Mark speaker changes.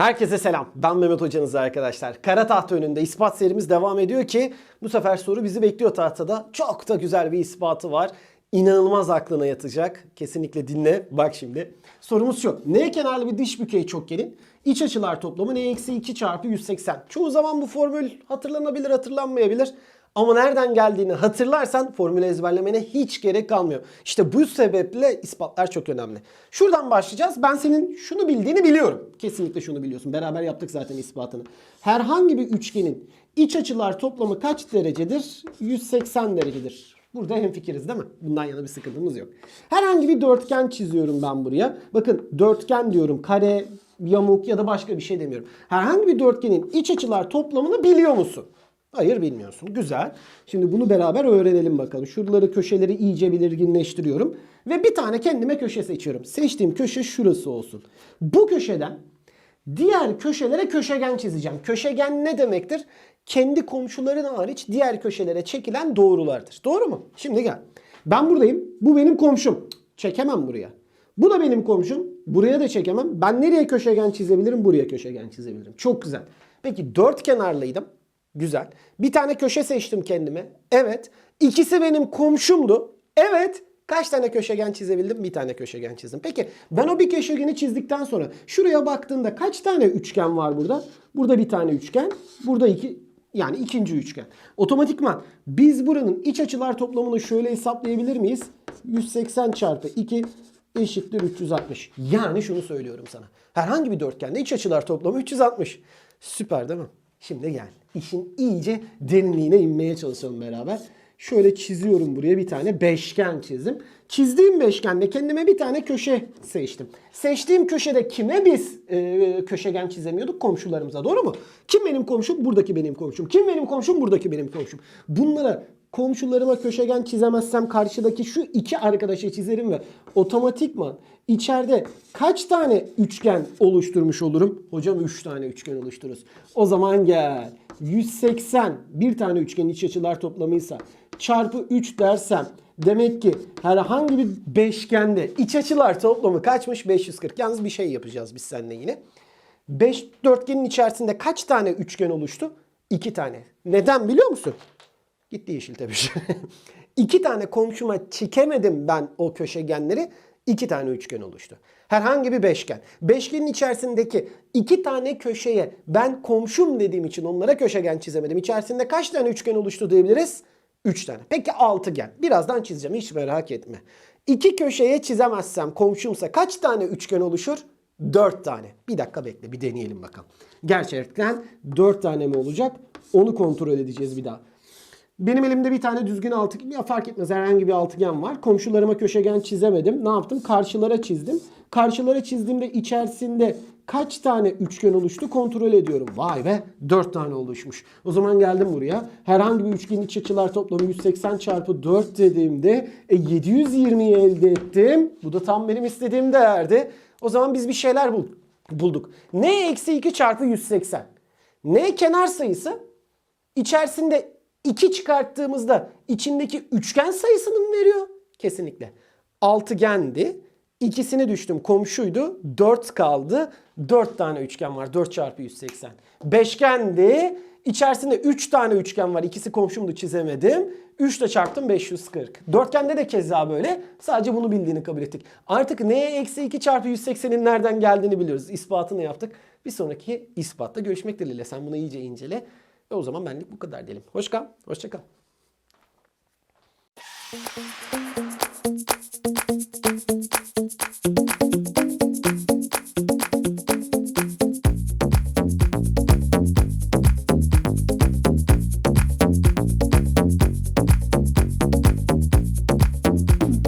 Speaker 1: Herkese selam. Ben Mehmet hocanız arkadaşlar. Kara tahta önünde ispat serimiz devam ediyor ki bu sefer soru bizi bekliyor tahtada. Çok da güzel bir ispatı var. İnanılmaz aklına yatacak. Kesinlikle dinle. Bak şimdi. Sorumuz şu. N kenarlı bir dış bükey çokgenin iç açılar toplamı n eksi 2 çarpı 180. Çoğu zaman bu formül hatırlanabilir hatırlanmayabilir. Ama nereden geldiğini hatırlarsan formülü ezberlemene hiç gerek kalmıyor. İşte bu sebeple ispatlar çok önemli. Şuradan başlayacağız. Ben senin şunu bildiğini biliyorum. Kesinlikle şunu biliyorsun. Beraber yaptık zaten ispatını. Herhangi bir üçgenin iç açılar toplamı kaç derecedir? 180 derecedir. Burada hemfikiriz değil mi? Bundan yana bir sıkıntımız yok. Herhangi bir dörtgen çiziyorum ben buraya. Bakın dörtgen diyorum. Kare, yamuk ya da başka bir şey demiyorum. Herhangi bir dörtgenin iç açılar toplamını biliyor musun? Hayır bilmiyorsun. Güzel. Şimdi bunu beraber öğrenelim bakalım. Şuraları köşeleri iyice belirginleştiriyorum. Ve bir tane kendime köşe seçiyorum. Seçtiğim köşe şurası olsun. Bu köşeden diğer köşelere köşegen çizeceğim. Köşegen ne demektir? Kendi komşuların hariç diğer köşelere çekilen doğrulardır. Doğru mu? Şimdi gel. Ben buradayım. Bu benim komşum. Çekemem buraya. Bu da benim komşum. Buraya da çekemem. Ben nereye köşegen çizebilirim? Buraya köşegen çizebilirim. Çok güzel. Peki dört kenarlıydım. Güzel. Bir tane köşe seçtim kendime. Evet. İkisi benim komşumdu. Evet. Kaç tane köşegen çizebildim? Bir tane köşegen çizdim. Peki ben o bir köşegeni çizdikten sonra şuraya baktığında kaç tane üçgen var burada? Burada bir tane üçgen. Burada iki yani ikinci üçgen. Otomatikman biz buranın iç açılar toplamını şöyle hesaplayabilir miyiz? 180 çarpı 2 eşittir 360. Yani şunu söylüyorum sana. Herhangi bir dörtgende iç açılar toplamı 360. Süper değil mi? Şimdi gel. İşin iyice derinliğine inmeye çalışalım beraber. Şöyle çiziyorum buraya bir tane beşgen çizdim. Çizdiğim beşgende kendime bir tane köşe seçtim. Seçtiğim köşede kime biz e, köşegen çizemiyorduk? Komşularımıza doğru mu? Kim benim komşum? Buradaki benim komşum. Kim benim komşum? Buradaki benim komşum. Bunlara komşularıma köşegen çizemezsem karşıdaki şu iki arkadaşı çizerim ve otomatikman içeride kaç tane üçgen oluşturmuş olurum? Hocam 3 tane üçgen oluştururuz. O zaman gel. 180 bir tane üçgenin iç açılar toplamıysa çarpı 3 dersem demek ki herhangi bir beşgende iç açılar toplamı kaçmış? 540. Yalnız bir şey yapacağız biz seninle yine. 5 dörtgenin içerisinde kaç tane üçgen oluştu? 2 tane. Neden biliyor musun? Gitti yeşil tabii. iki tane komşuma çekemedim ben o köşegenleri. iki tane üçgen oluştu. Herhangi bir beşgen. Beşgenin içerisindeki iki tane köşeye ben komşum dediğim için onlara köşegen çizemedim. İçerisinde kaç tane üçgen oluştu diyebiliriz? Üç tane. Peki altıgen. Birazdan çizeceğim hiç merak etme. İki köşeye çizemezsem komşumsa kaç tane üçgen oluşur? Dört tane. Bir dakika bekle bir deneyelim bakalım. Gerçekten dört tane mi olacak? Onu kontrol edeceğiz bir daha. Benim elimde bir tane düzgün altıgen, ya fark etmez herhangi bir altıgen var. Komşularıma köşegen çizemedim. Ne yaptım? Karşılara çizdim. Karşılara çizdiğimde içerisinde kaç tane üçgen oluştu kontrol ediyorum. Vay be 4 tane oluşmuş. O zaman geldim buraya. Herhangi bir üçgenin iç açılar toplamı 180 çarpı 4 dediğimde e, 720'yi elde ettim. Bu da tam benim istediğim değerdi. O zaman biz bir şeyler bul- bulduk. n eksi 2 çarpı 180. n kenar sayısı içerisinde 2 çıkarttığımızda içindeki üçgen sayısını mı veriyor? Kesinlikle. Altıgendi. İkisini düştüm komşuydu. 4 kaldı. 4 tane üçgen var. 4 çarpı 180. Beşgendi. İçerisinde 3 tane üçgen var. İkisi komşumdu çizemedim. 3 ile çarptım 540. Dörtgende de keza böyle. Sadece bunu bildiğini kabul ettik. Artık neye eksi 2 çarpı 180'in nereden geldiğini biliyoruz. İspatını yaptık. Bir sonraki ispatta görüşmek dileğiyle. Sen bunu iyice incele. Ve o zaman benlik bu kadar diyelim. Hoş kal. Hoşça kal.